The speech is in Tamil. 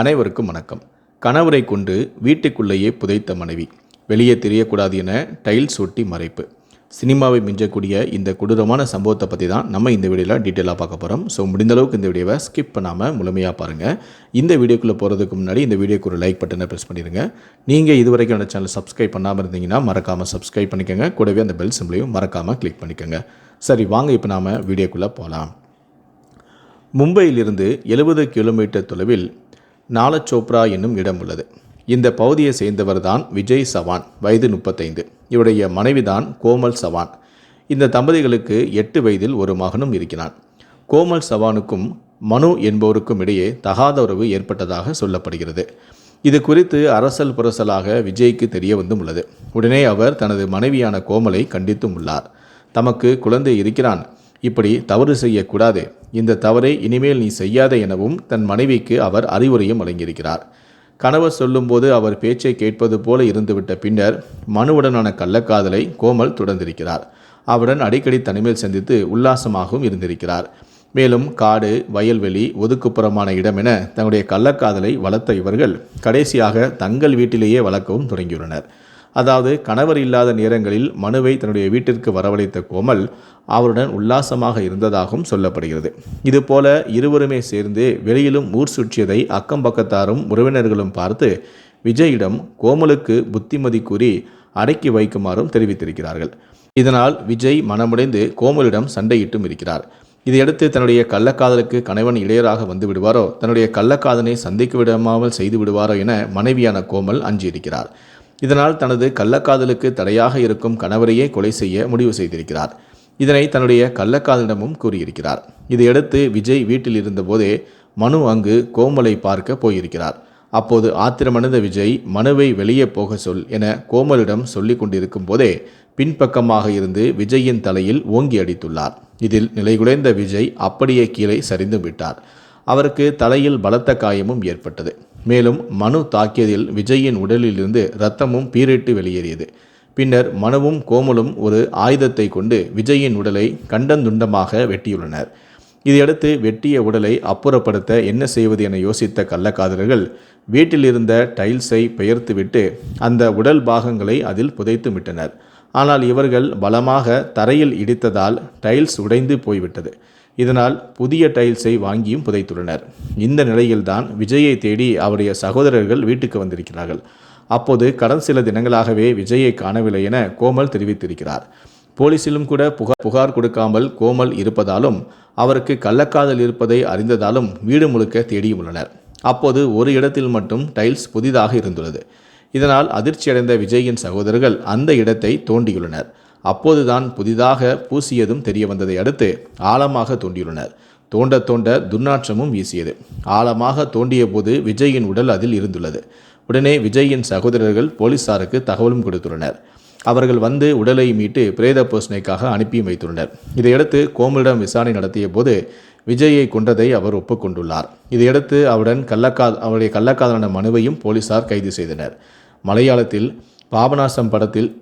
அனைவருக்கும் வணக்கம். கணவரை கொண்டு வீட்டுக்குள்ளேயே புதைத்த மனைவி. வெளியே தெரியக்கூடாது என டைல்ஸ் ஒட்டி மறைப்பு. சினிமாவை மிஞ்சக்கூடிய இந்த கொடூரமான சம்பவத்தை பற்றி தான் நம்ம இந்த வீடியோவில் டீட்டெயிலாக பார்க்க போகிறோம் ஸோ முடிந்தளவுக்கு இந்த வீடியோவை ஸ்கிப் பண்ணாமல் முழுமையாக பாருங்கள் இந்த வீடியோக்குள்ளே போகிறதுக்கு முன்னாடி இந்த வீடியோக்கு ஒரு லைக் பட்டனை ப்ரெஸ் பண்ணிடுங்க நீங்கள் இதுவரைக்கும் அந்த சேனல் சப்ஸ்கிரைப் பண்ணாமல் இருந்தீங்கன்னா மறக்காமல் சப்ஸ்கிரைப் பண்ணிக்கோங்க. கூடவே அந்த பெல் சிம்லையும் மறக்காமல் கிளிக் பண்ணிக்கோங்க. சரி வாங்க இப்போ நாம் வீடியோக்குள்ளே போகலாம் மும்பையிலிருந்து எழுபது கிலோமீட்டர் தொலைவில் நாலச்சோப்ரா என்னும் இடம் உள்ளது. இந்த பகுதியை சேர்ந்தவர்தான் விஜய் சவான் வயது முப்பத்தைந்து. இவருடைய மனைவிதான் கோமல் சவான். இந்த தம்பதிகளுக்கு எட்டு வயதில் ஒரு மகனும் இருக்கிறான். கோமல் சவானுக்கும் மனு என்பவருக்கும் இடையே தகாத உறவு ஏற்பட்டதாக சொல்லப்படுகிறது. இது குறித்து அரசல் புரசலாக விஜய்க்கு தெரிய வந்தும் உள்ளது. உடனே அவர் தனது மனைவியான கோமலை கண்டித்தும் உள்ளார். தமக்கு குழந்தை இருக்கிறான். இப்படி தவறு செய்யக்கூடாது. இந்த தவறை இனிமேல் நீ செய்யாதே எனவும் தன் மனைவிக்கு அவர் அறிவுரையும் வழங்கியிருக்கிறார். கணவர் சொல்லும்போது அவர் பேச்சை கேட்பது போல இருந்துவிட்ட பின்னர் மனுவுடனான கள்ளக்காதலை கோமல் தொடர்ந்திருக்கிறார். அவருடன் அடிக்கடி தனிமையில் சந்தித்து உல்லாசமாகவும் இருந்திருக்கிறார். மேலும் காடு வயல்வெளி ஒதுக்குப்புறமான இடம் என தன்னுடைய கள்ளக்காதலை வளர்த்த இவர்கள் கடைசியாக தங்கள் வீட்டிலேயே வளர்க்கவும் தொடங்கியுள்ளனர். அதாவது கணவர் இல்லாத நேரங்களில் மனுவை தன்னுடைய வீட்டிற்கு வரவழைத்த கோமல் அவருடன் உல்லாசமாக இருந்ததாகவும் சொல்லப்படுகிறது. இதுபோல இருவருமே சேர்ந்து வெளியிலும் ஊர் சுற்றியதை அக்கம் பக்கத்தாரும் உறவினர்களும் பார்த்து விஜயிடம் கோமலுக்கு புத்திமதி கூறி அடக்கி வைக்குமாறும் தெரிவித்திருக்கிறார்கள். இதனால் விஜய் மனமுடைந்து கோமலிடம் சண்டையிட்டும் இருக்கிறார். இதையடுத்து தன்னுடைய கள்ளக்காதலுக்கு கணவன் இளையராக வந்து விடுவாரோ தன்னுடைய கள்ளக்காதனை சந்திக்க விடாமல் செய்து விடுவாரோ என மனைவியான கோமல் அஞ்சியிருக்கிறார். இதனால் தனது கள்ளக்காதலுக்கு தடையாக இருக்கும் கணவரையே கொலை செய்ய முடிவு செய்திருக்கிறார். இதனை தன்னுடைய கள்ளக்காதலிடமும் கூறியிருக்கிறார். இதையடுத்து விஜய் வீட்டில் இருந்தபோதே மனு அங்கு கோமலை பார்க்க போயிருக்கிறார். அப்போது ஆத்திரமடைந்த விஜய் மனுவை வெளியே போக சொல் என கோமலிடம் சொல்லிக் கொண்டிருக்கும் போதே பின்பக்கமாக இருந்து விஜயின் தலையில் ஓங்கி அடித்துள்ளார். இதில் நிலைகுலைந்த விஜய் அப்படியே கீழே சரிந்து விட்டார். அவருக்கு தலையில் பலத்த காயமும் ஏற்பட்டது. மேலும் மனு தாக்கியதில் விஜயின் உடலிலிருந்து இரத்தமும் பீரிட்டு வெளியேறியது. பின்னர் மனுவும் கோமலும் ஒரு ஆயுதத்தை கொண்டு விஜயின் உடலை கண்டந்துண்டமாக வெட்டியுள்ளனர். இதையடுத்து வெட்டிய உடலை அப்புறப்படுத்த என்ன செய்வது என யோசித்த கள்ளக்காதலர்கள் வீட்டில் இருந்த டைல்ஸை பெயர்த்துவிட்டு அந்த உடல் பாகங்களை அதில் புதைத்து விட்டனர் ஆனால் இவர்கள் பலமாக தரையில் இடித்ததால் டைல்ஸ் உடைந்து போய்விட்டது. இதனால் புதிய டைல்ஸை வாங்கியும் புதைத்துள்ளனர். இந்த நிலையில்தான் விஜயை தேடி அவருடைய சகோதரர்கள் வீட்டுக்கு வந்திருக்கிறார்கள். அப்போது கடந்த சில தினங்களாகவே விஜயை காணவில்லை என கோமல் தெரிவித்திருக்கிறார். போலீசிலும் கூட புகார் புகார் கொடுக்காமல் கோமல் இருப்பதாலும் அவருக்கு கள்ளக்காதல் இருப்பதை அறிந்ததாலும் வீடு முழுக்க தேடியுள்ளனர் அப்போது ஒரு இடத்தில் மட்டும் டைல்ஸ் புதிதாக இருந்துள்ளது. இதனால் அதிர்ச்சியடைந்த விஜயின் சகோதரர்கள் அந்த இடத்தை தோண்டியுள்ளனர். அப்போதுதான் புதிதாக பூசியதும் தெரிய வந்ததை அடுத்து ஆழமாக தோண்டியுள்ளனர் தோண்ட தோண்ட துர்நாற்றமும் வீசியது. ஆழமாக தோண்டிய போது விஜயின் உடல் அதில் இருந்துள்ளது. உடனே விஜயின் சகோதரர்கள் போலீசாருக்கு தகவலும் கொடுத்துள்ளனர். அவர்கள் வந்து உடலை மீட்டு பிரேத போஷணைக்காக அனுப்பியும் வைத்துள்ளனர். இதையடுத்து கோமலிடம் விசாரணை நடத்திய போது விஜயை கொன்றதை அவர் ஒப்புக்கொண்டுள்ளார். இதையடுத்து அவருடன் கள்ளக்கா அவருடைய கள்ளக்காதலான மனுவையும் போலீசார் கைது செய்தனர். மலையாளத்தில் பாபநாசம் படத்தில்